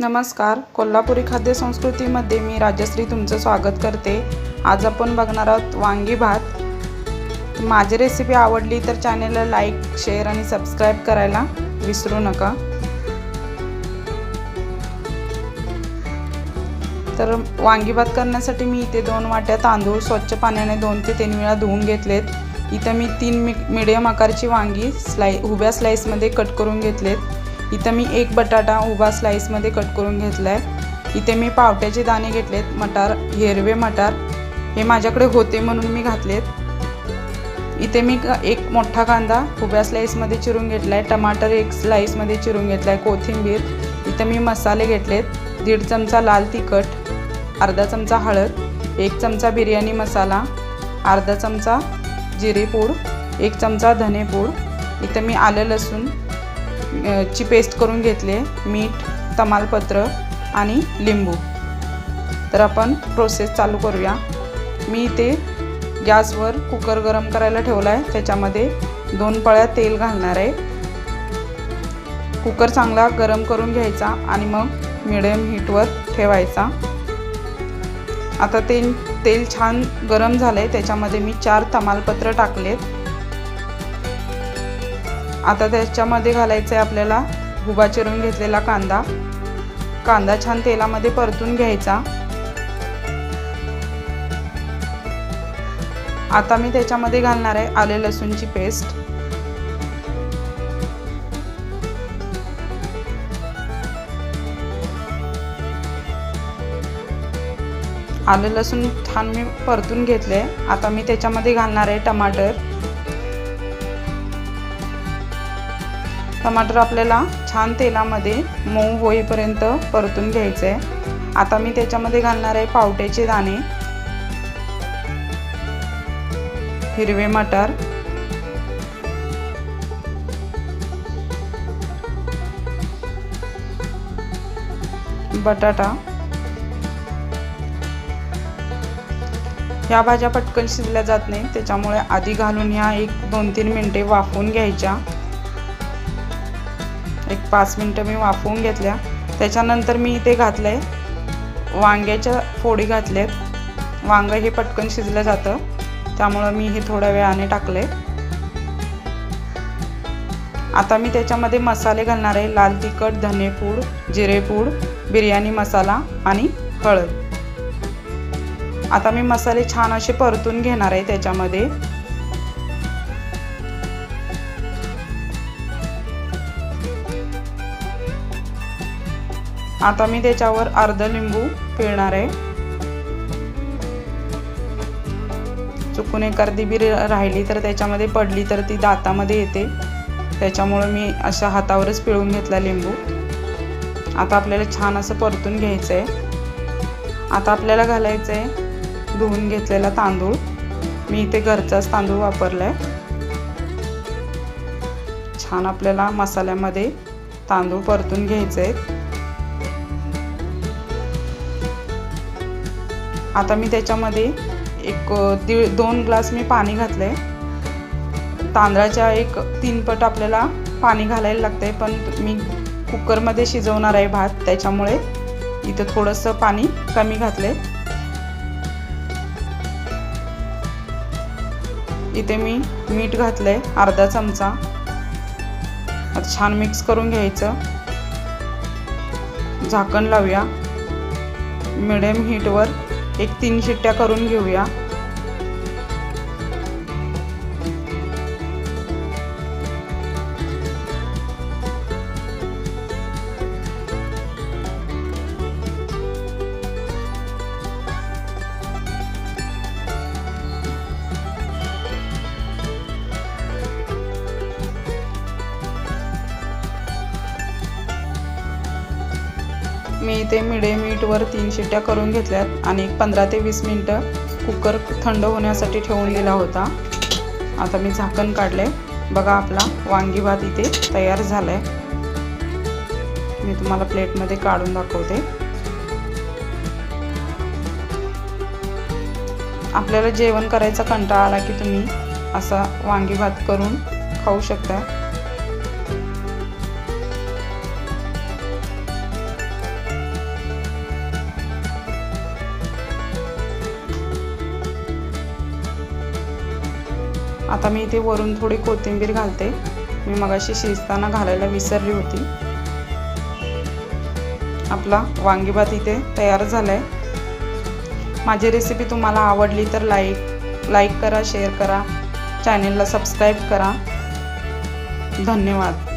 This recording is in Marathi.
नमस्कार. कोल्हापुरी खाद्य संस्कृतीमध्ये मी राजश्री तुमचं स्वागत करते. आज आपण बघणार आहोत वांगी भात. माझी रेसिपी आवडली तर चॅनेलला लाईक शेअर आणि सबस्क्राईब करायला विसरू नका. तर वांगी भात करण्यासाठी मी इथे दोन वाट्या तांदूळ स्वच्छ पाण्याने दोन ते तीन वेळा धुवून घेतलेत. इथं मी तीन मी मिडियम आकारची वांगी स्लाइ उभ्या स्लाईसमध्ये कट करून घेतलेत. इथं मी एक बटाटा उभा स्लाईसमध्ये कट करून घेतला आहे इथे मी पावट्याचे दाणे घेतलेत मटार हिरवे मटार. हे माझ्याकडे होते म्हणून मी घातलेत. इथे मी एक मोठा कांदा उभ्या स्लाईसमध्ये चिरून घेतला आहे टमाटर एक स्लाईसमध्ये चिरून घेतला आहे कोथिंबीर. इथं मी मसाले घेतलेत दीड चमचा लाल तिखट अर्धा चमचा हळद एक चमचा बिर्याणी मसाला अर्धा चमचा जिरेपूड एक चमचा धनेपूड. इथं मी आलं लसूण ची पेस्ट करून घेतले मीठ तमालपत्र आणि लिंबू. तर आपण प्रोसेस चालू करूया. मी इथे गॅसवर कुकर गरम करायला ठेवला आहे. त्याच्यामध्ये दोन पळ्या तेल घालणार आहे. कुकर चांगला गरम करून घ्यायचा आणि मग मिडियम हीटवर ठेवायचा. आता तेल तेल छान गरम झालं आहे त्याच्यामध्ये मी चार तमालपत्र टाकलेत. आता त्याच्यामध्ये घालायचं आहे आपल्याला गुबा चिरून घेतलेला कांदा. कांदा छान तेलामध्ये परतून घ्यायचा. आता मी त्याच्यामध्ये घालणार आहे आले लसूणची पेस्ट. आलं लसूण छान मी परतून घेतले आता मी त्याच्यामध्ये घालणार आहे टमाटर. टमाटर आपल्याला छान तेलामध्ये मऊ होईपर्यंत परतून घ्यायचं आहे आता मी त्याच्यामध्ये घालणार आहे पावट्याचे दाणे. हिरवे मटार. बटाटा. ह्या भाज्या पटकन शिजल्या जात नाही त्याच्यामुळे आधी घालून ह्या एक दोन तीन मिनटे वाफवून घ्यायच्या. एक पाच मिनटं मी वाफवून घेतल्या. त्याच्यानंतर मी इथे घातलं आहे वांग्याच्या फोडी घातल्यात. वांगं हे पटकन शिजलं जातं. त्यामुळं मी हे थोड्या वेळाने टाकले आता मी त्याच्यामध्ये मसाले घालणार आहे. लाल तिखट धनेपूड जिरेपूड बिर्याणी मसाला आणि हळद. आता मी मसाले छान असे परतून घेणार आहे त्याच्यामध्ये. आता मी त्याच्यावर अर्ध लिंबू पिळणार आहे. चुकून एखादी बी राहिली तर त्याच्यामध्ये पडली तर ती दातामध्ये येते. त्याच्यामुळं मी अशा हातावरच पिळून घेतला लिंबू. आता आपल्याला छान असं परतून घ्यायचं आहे आता आपल्याला घालायचं आहे धुवून घेतलेला तांदूळ. मी इथे घरचाच तांदूळ वापरला आहे छान आपल्याला मसाल्यामध्ये तांदूळ परतून घ्यायचे आहेत आता मी त्याच्यामध्ये एक दीड दोन ग्लास मी पाणी घातलं आहे तांदळाच्या एक तीन पट आपल्याला पाणी घालायला लागतं आहे पण मी कुकरमध्ये शिजवणार आहे भात त्याच्यामुळे इथं थोडंसं पाणी कमी घातलं आहे इथे मी मीठ घातलं आहे अर्धा चमचा. आता छान मिक्स करून घ्यायचं. झाकण लावूया. मिडियम हीटवर एक तीन शिट्ट्या करून घेऊया. मी इथे मिडियम मीटवर तीन शिट्ट्या करून घेतल्यात आणि एक पंधरा ते वीस मिनटं कुकर थंड होण्यासाठी ठेवून दिला होता. आता मी झाकण काढले बघा आपला वांगी भात इथे तयार झाला आहे मी तुम्हाला प्लेटमध्ये काढून दाखवते. आपल्याला जेवण करायचा कंटाळा आला की तुम्ही असा वांगी भात करून खाऊ शकता. आता मी इथे वरून थोडी कोथिंबीर घालते. मी मगाशी शिजताना घालायला विसरली होती. आपला वांगीभात इथे तयार झाला आहे माझी रेसिपी तुम्हाला आवडली तर लाईक लाईक करा शेअर करा. चॅनेलला सबस्क्राईब करा. धन्यवाद.